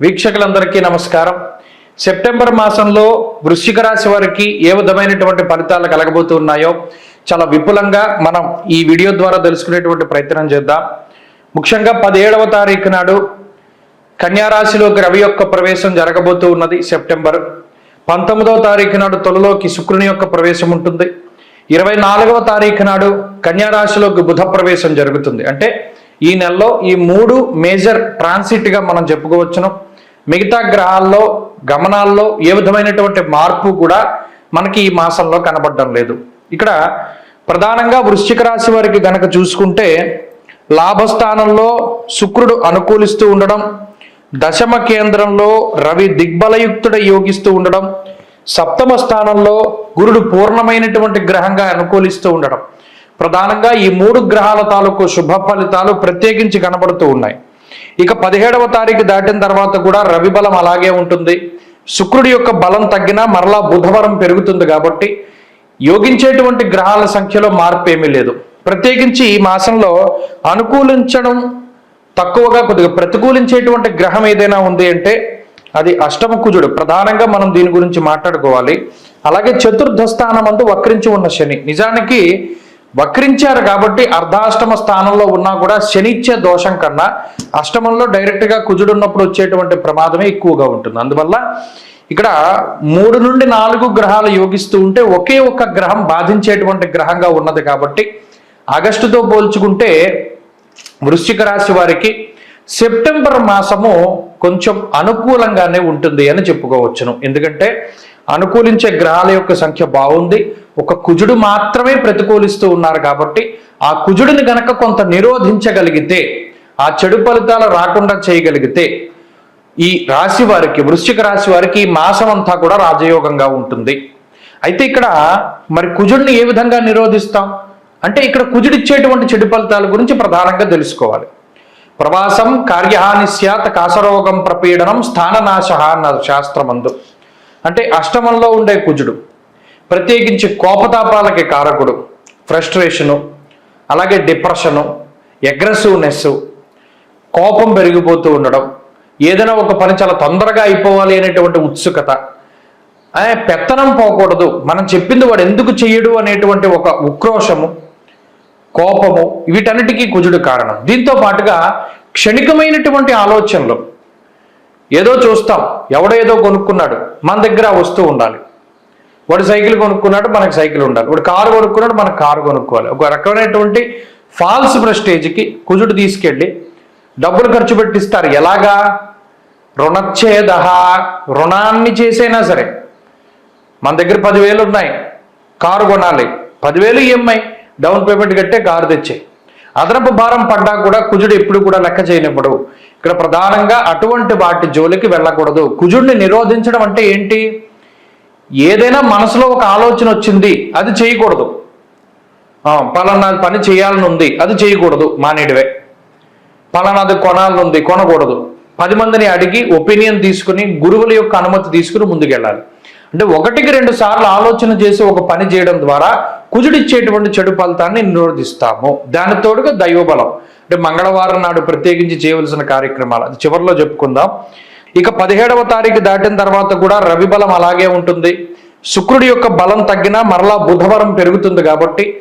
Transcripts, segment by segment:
వీక్షకులందరికీ నమస్కారం. సెప్టెంబర్ మాసంలో వృశ్చిక రాశి వారికి ఏ విధమైనటువంటి ఫలితాలు కలగబోతున్నాయో చాలా విపులంగా మనం ఈ వీడియో ద్వారా తెలుసుకునేటువంటి ప్రయత్నం చేద్దాం. ముఖ్యంగా పదిహేడవ తారీఖు నాడు కన్యారాశిలోకి రవి యొక్క ప్రవేశం జరగబోతూ ఉన్నది సెప్టెంబర్. పంతొమ్మిదవ తారీఖు నాడు తొలలోకి శుక్రుని యొక్క ప్రవేశం ఉంటుంది. ఇరవై నాలుగవ తారీఖు నాడు కన్యారాశిలోకి బుధ ప్రవేశం జరుగుతుంది. అంటే ఈ నెలలో ఈ మూడు మేజర్ ట్రాన్సిట్గా మనం చెప్పుకోవచ్చును. మిగతా గ్రహాల్లో గమనాల్లో ఏ విధమైనటువంటి మార్పు కూడా మనకి ఈ మాసంలో కనబడడం లేదు. ఇక్కడ ప్రధానంగా వృశ్చిక రాశి వారికి గనక చూసుకుంటే లాభస్థానంలో శుక్రుడు అనుకూలిస్తూ ఉండడం దశమ కేంద్రంలో రవి దిగ్బలయుక్తుడ యోగిస్తూ ఉండడం సప్తమ స్థానంలో గురుడు పూర్ణమైనటువంటి గ్రహంగా అనుకూలిస్తూ ఉండడం. ప్రధానంగా ఈ మూడు గ్రహాల తాలూకు శుభ ఫలితాలు ప్రత్యేకించి కనబడుతూ ఉన్నాయి. ఇక పదిహేడవ తారీఖు దాటిన తర్వాత కూడా రవి బలం అలాగే ఉంటుంది. శుక్రుడి యొక్క బలం తగ్గినా మరలా బుధవారం పెరుగుతుంది కాబట్టి యోగించేటువంటి గ్రహాల సంఖ్యలో మార్పు ఏమీ లేదు. ప్రత్యేకించి ఈ మాసంలో అనుకూలించడం తక్కువగా కొద్దిగా ప్రతికూలించేటువంటి గ్రహం ఏదైనా ఉంది అంటే అది అష్టమ కుజుడు. ప్రధానంగా మనం దీని గురించి మాట్లాడుకోవాలి. అలాగే చతుర్థ స్థానం అందు వక్రించి ఉన్న శని. నిజానికి వక్రించారు కాబట్టి అర్ధాష్టమ స్థానంలో ఉన్నా కూడా శనిచ్చ దోషం కన్నా అష్టమంలో డైరెక్ట్గా కుజుడు ఉన్నప్పుడు వచ్చేటువంటి ప్రమాదమే ఎక్కువగా ఉంటుంది. అందువల్ల ఇక్కడ మూడు నుండి నాలుగు గ్రహాలు యోగిస్తూ ఉంటే ఒకే ఒక్క గ్రహం బాధించేటువంటి గ్రహంగా ఉన్నది కాబట్టి ఆగస్టుతో పోల్చుకుంటే వృశ్చిక రాశి వారికి సెప్టెంబర్ మాసము కొంచెం అనుకూలంగానే ఉంటుంది అని చెప్పుకోవచ్చును. ఎందుకంటే అనుకూలించే గ్రహాల యొక్క సంఖ్య బాగుంది. ఒక కుజుడు మాత్రమే ప్రతికూలిస్తూ ఉన్నారు కాబట్టి ఆ కుజుడిని గనక కొంత నిరోధించగలిగితే ఆ చెడు ఫలితాలు రాకుండా చేయగలిగితే ఈ రాశి వారికి వృశ్చిక రాశి వారికి ఈ మాసం అంతా కూడా రాజయోగంగా ఉంటుంది. అయితే ఇక్కడ మరి కుజుడిని ఏ విధంగా నిరోధిస్తాం? అంటే ఇక్కడ కుజుడిచ్చేటువంటి చెడు ఫలితాల గురించి ప్రధానంగా తెలుసుకోవాలి. ప్రవాసం కార్యహాని స్యాత్ కాసరోగం ప్రపీడనం స్థాననాశ అన్న శాస్త్రమందు. అంటే అష్టమంలో ఉండే కుజుడు ప్రత్యేకించి కోపతాపాలకి కారకుడు ఫ్రస్ట్రేషను అలాగే డిప్రెషను అగ్రెసివ్నెస్ కోపం పెరిగిపోతూ ఉండడం ఏదైనా ఒక పని చాలా తొందరగా అయిపోవాలి అనేటువంటి ఉత్సుకత. పెత్తనం పోకూడదు. మనం చెప్పింది వాడు ఎందుకు చెయ్యడు అనేటువంటి ఒక ఉక్రోషము కోపము వీటన్నిటికీ కుజుడు కారణం. దీంతో పాటుగా క్షణికమైనటువంటి ఆలోచనలు ఏదో చూస్తాం. ఎవడేదో కొనుక్కున్నాడు. మన దగ్గర ఆ వస్తువు ఉండాలి. వాడు సైకిల్ కొనుక్కున్నాడు మనకు సైకిల్ ఉండాలి. వాడు కారు కొనుక్కున్నాడు మనకు కారు కొనుక్కోవాలి. ఒక రకమైనటువంటి ఫాల్స్ ప్రెస్టేజ్కి కుజుడు తీసుకెళ్ళి డబ్బులు ఖర్చు పెట్టిస్తారు. ఎలాగా? రుణచ్ఛేద రుణాన్ని చేసైనా సరే. మన దగ్గర పదివేలు ఉన్నాయి. కారు కొనాలి. పదివేలు ఈఎంఐ డౌన్ పేమెంట్ కట్టే కారు తెచ్చాయి. అదనపు భారం పడ్డా కూడా కుజుడు ఎప్పుడు కూడా లెక్క చేయనివ్వడు. ఇక్కడ ప్రధానంగా అటువంటి వాటి జోలికి వెళ్ళకూడదు. కుజుడిని నిరోధించడం అంటే ఏంటి? ఏదైనా మనసులో ఒక ఆలోచన వచ్చింది అది చేయకూడదు. పలానా పని చేయాలని ఉంది అది చేయకూడదు మానేడివే పలానాది కొనాలని ఉంది కొనకూడదు. పది మందిని అడిగి ఒపీనియన్ తీసుకుని గురువుల యొక్క అనుమతి తీసుకుని ముందుకెళ్ళాలి. అంటే ఒకటికి రెండు సార్లు ఆలోచన చేసి ఒక పని చేయడం ద్వారా కుజుడిచ్చేటువంటి చెడు ఫలితాన్ని నిరోధిస్తాము. దాని తోడుగా దైవబలం. అంటే మంగళవారం నాడు ప్రత్యేకించి చేయవలసిన కార్యక్రమాలు. అది చివరిలో చెప్పుకుందాం. ఇక పదిహేడవ తారీఖు దాటిన తర్వాత కూడా రవి బలం అలాగే ఉంటుంది. శుక్రుడి యొక్క బలం తగ్గినా మరలా బుధవారం పెరుగుతుంది కాబట్టి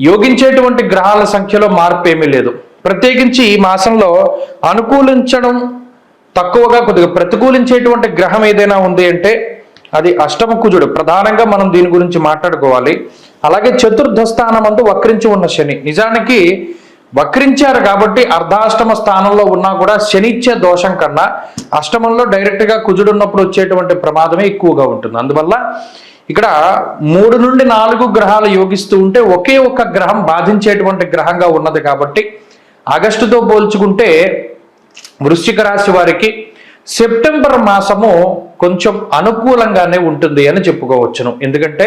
యోగించేటువంటి గ్రహాల సంఖ్యలో మార్పు ఏమీ లేదు. ప్రత్యేకించి ఈ మాసంలో అనుకూలించడం తక్కువగా కొద్దిగా ప్రతికూలించేటువంటి గ్రహం ఏదైనా ఉంది అంటే అది అష్టమ కుజుడు ప్రధానంగా మనం దీని గురించి మాట్లాడుకోవాలి. అలాగే చతుర్థ స్థానం అందు వక్రించి ఉన్న శని. నిజానికి వక్రించారు కాబట్టి అర్ధాష్టమ స్థానంలో ఉన్నా కూడా శనిచ్చే దోషం కన్నా అష్టమంలో డైరెక్ట్గా కుజుడు ఉన్నప్పుడు వచ్చేటువంటి ప్రమాదమే ఎక్కువగా ఉంటుంది. అందువల్ల ఇక్కడ మూడు నుండి నాలుగు గ్రహాలు యోగిస్తూ ఉంటే ఒకే ఒక్క గ్రహం బాధించేటువంటి గ్రహంగా ఉన్నది కాబట్టి ఆగస్టుతో పోల్చుకుంటే వృశ్చిక రాశి వారికి సెప్టెంబర్ మాసము కొంచెం అనుకూలంగానే ఉంటుంది అని చెప్పుకోవచ్చును. ఎందుకంటే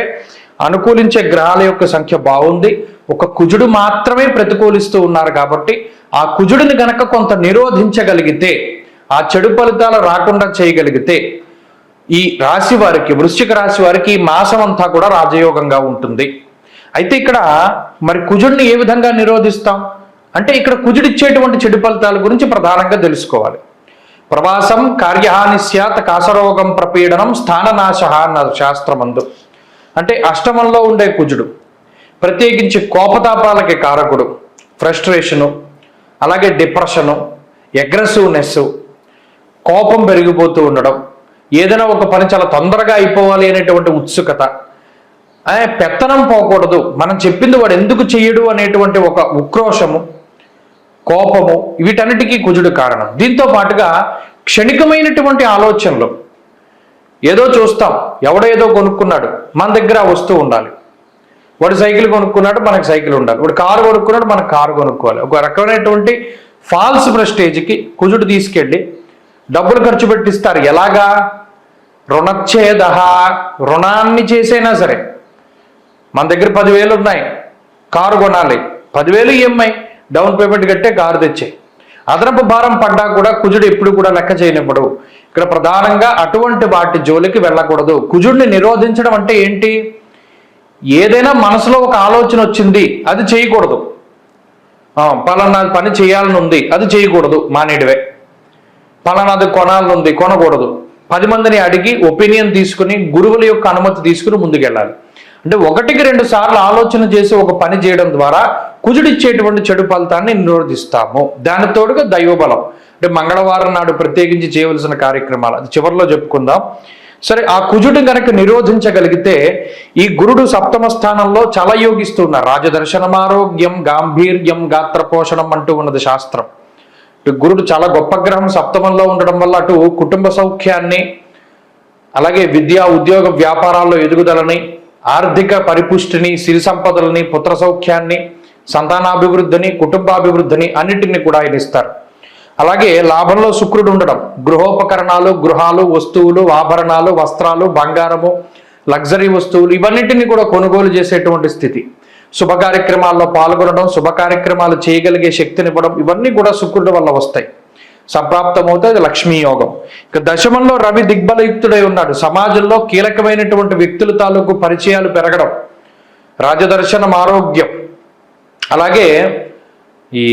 అనుకూలించే గ్రహాల యొక్క సంఖ్య బాగుంది. ఒక కుజుడు మాత్రమే ప్రతికూలిస్తూ ఉన్నారు కాబట్టి ఆ కుజుడిని గనక కొంత నిరోధించగలిగితే ఆ చెడు ఫలితాలు రాకుండా చేయగలిగితే ఈ రాశి వారికి వృశ్చిక రాశి వారికి ఈ మాసం అంతా కూడా రాజయోగంగా ఉంటుంది. అయితే ఇక్కడ మరి కుజుడిని ఏ విధంగా నిరోధిస్తాం? అంటే ఇక్కడ కుజుడిచ్చేటువంటి చెడు ఫలితాల గురించి ప్రధానంగా తెలుసుకోవాలి. ప్రవాసం కార్యహాని స్యాత్ కాసరోగం ప్రపీడనం స్థాననాశ అన్నారు శాస్త్రమందు. అంటే అష్టమంలో ఉండే కుజుడు ప్రత్యేకించి కోపతాపాలకి కారకుడు ఫ్రస్ట్రేషను అలాగే డిప్రెషను అగ్రెసివ్నెస్ కోపం పెరిగిపోతూ ఉండడం ఏదైనా ఒక పని చాలా తొందరగా అయిపోవాలి అనేటువంటి ఉత్సుకత. పెత్తనం పోకూడదు. మనం చెప్పింది వాడు ఎందుకు చెయ్యడు అనేటువంటి ఒక ఉక్రోషము కోపము వీటన్నిటికీ కుజుడు కారణం. దీంతో పాటుగా క్షణికమైనటువంటి ఆలోచనలు. ఏదో చూస్తాం. ఎవడో ఏదో కొనుక్కున్నాడు. మన దగ్గర వస్తూ వస్తువు ఉండాలి. వాడు సైకిల్ కొనుక్కున్నాడు మనకు సైకిల్ ఉండాలి. వాడు కారు కొనుక్కున్నాడు మనకు కారు కొనుక్కోవాలి. ఒక రకమైనటువంటి ఫాల్స్ ప్రెస్టేజ్కి కుజుడు తీసుకెళ్ళి డబ్బులు ఖర్చు పెట్టిస్తారు. ఎలాగా? రుణచ్ఛేద రుణాన్ని చేసైనా సరే. మన దగ్గర పదివేలు ఉన్నాయి. కారు కొనాలి. పదివేలు ఈఎంఐ డౌన్ పేమెంట్ కట్టే కారు తెచ్చే అదనపు భారం పడ్డా కూడా కుజుడు ఎప్పుడు కూడా లెక్క చేయనివ్వడు. ఇక్కడ ప్రధానంగా అటువంటి వాటి జోలికి వెళ్ళకూడదు. కుజుడిని నిరోధించడం అంటే ఏంటి? ఏదైనా మనసులో ఒక ఆలోచన వచ్చింది అది చేయకూడదు. పలానా పని చేయాలని ఉంది అది చేయకూడదు మానేడివే పలానాది కొనాలని ఉంది కొనకూడదు. పది మందిని అడిగి ఒపీనియన్ తీసుకుని గురువుల యొక్క అనుమతి తీసుకుని ముందుకెళ్ళాలి. అంటే ఒకటికి రెండు సార్లు ఆలోచన చేసి ఒక పని చేయడం ద్వారా కుజుడిచ్చేటువంటి చెడు ఫలితాన్ని నిరోధిస్తాము. దాని తోడుగా దైవబలం. అంటే మంగళవారం నాడు ప్రత్యేకించి చేయవలసిన కార్యక్రమాలు. అది చివరిలో చెప్పుకుందాం. సరే ఆ కుజుడు కనుక నిరోధించగలిగితే ఈ గురుడు సప్తమ స్థానంలో చాలా యోగిస్తున్నారు. రాజదర్శనం ఆరోగ్యం గాంభీర్యం గాత్ర పోషణం అంటూ ఉన్నది శాస్త్రం. ఇటు గురుడు చాలా గొప్ప గ్రహం. సప్తమంలో ఉండడం వల్ల అటు కుటుంబ సౌఖ్యాన్ని అలాగే విద్యా ఉద్యోగ వ్యాపారాల్లో ఎదుగుదలని ఆర్థిక పరిపుష్టిని సిరి సంపదలని పుత్ర సౌఖ్యాన్ని సంతానాభివృద్ధిని కుటుంబాభివృద్ధిని అన్నిటిని కూడా ఆయన ఇస్తారు. అలాగే లాభంలో శుక్రుడు ఉండడం గృహోపకరణాలు గృహాలు వస్తువులు ఆభరణాలు వస్త్రాలు బంగారము లగ్జరీ వస్తువులు ఇవన్నిటిని కూడా కొనుగోలు చేసేటువంటి స్థితి. శుభ కార్యక్రమాల్లో పాల్గొనడం శుభ కార్యక్రమాలు చేయగలిగే శక్తినివ్వడం ఇవన్నీ కూడా శుక్రుడి వల్ల వస్తాయి. సంప్రాప్తమవుతే అది లక్ష్మీ యోగం. ఇక దశమంలో రవి దిగ్బలయుక్తుడై ఉన్నాడు. సమాజంలో కీలకమైనటువంటి వ్యక్తుల తాలూకు పరిచయాలు పెరగడం రాజదర్శనం ఆరోగ్యం అలాగే ఈ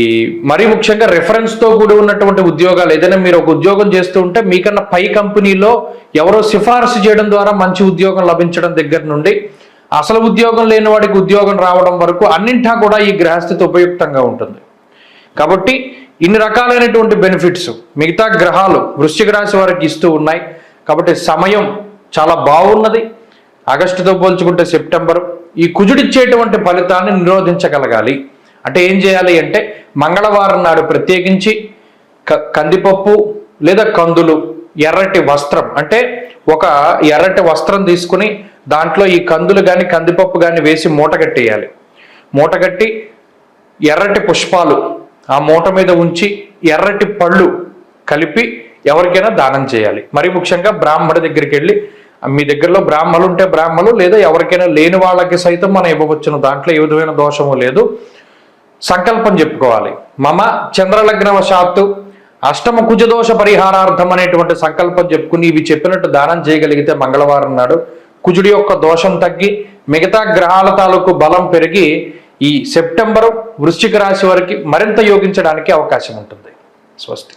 మరీ ముఖ్యంగా రెఫరెన్స్తో కూడి ఉన్నటువంటి ఉద్యోగాలు ఏదైనా మీరు ఒక ఉద్యోగం చేస్తూ ఉంటే మీకన్నా పై కంపెనీలో ఎవరో సిఫారసు చేయడం ద్వారా మంచి ఉద్యోగం లభించడం దగ్గర నుండి అసలు ఉద్యోగం లేని వాడికి ఉద్యోగం రావడం వరకు అన్నింటా కూడా ఈ గ్రహస్థితి ఉపయుక్తంగా ఉంటుంది. కాబట్టి ఇన్ని రకాలైనటువంటి బెనిఫిట్స్ మిగతా గ్రహాలు వృశ్చిక రాశి వారికి ఇస్తూ ఉన్నాయి. కాబట్టి సమయం చాలా బాగున్నది. ఆగస్టుతో పోల్చుకుంటే సెప్టెంబరు ఈ కుజుడిచ్చేటువంటి ఫలితాన్ని నిరోధించగలగాలి. అంటే ఏం చేయాలి అంటే మంగళవారం నాడు ప్రత్యేకించి క- కందిపప్పు లేదా కందులు ఎర్రటి వస్త్రం. అంటే ఒక ఎర్రటి వస్త్రం తీసుకుని దాంట్లో ఈ కందులు కానీ కందిపప్పు కానీ వేసి మూట కట్టేయాలి. ఎర్రటి పుష్పాలు ఆ మూట మీద ఉంచి ఎర్రటి పళ్ళు కలిపి ఎవరికైనా దానం చేయాలి. మరి ముఖ్యంగా బ్రాహ్మణ దగ్గరికి వెళ్ళి మీ దగ్గరలో బ్రాహ్మలు ఉంటే బ్రాహ్మలు లేదా ఎవరికైనా లేని వాళ్ళకి సైతం మనం ఇవ్వవచ్చును. దాంట్లో ఏ విధమైన దోషము లేదు. సంకల్పం చెప్పుకోవాలి. మమ చంద్రలగ్నవశాత్తు అష్టమ కుజదోష పరిహారార్థం అనేటువంటి సంకల్పం చెప్పుకుని ఇవి చెప్పినట్టు దానం చేయగలిగితే మంగళవారం నాడు కుజుడి యొక్క దోషం తగ్గి మిగతా గ్రహాల తాలూకు బలం పెరిగి ఈ సెప్టెంబర్ వృశ్చిక రాశి వారికి మరింత యోగించడానికి అవకాశం ఉంటుంది. స్వస్తి.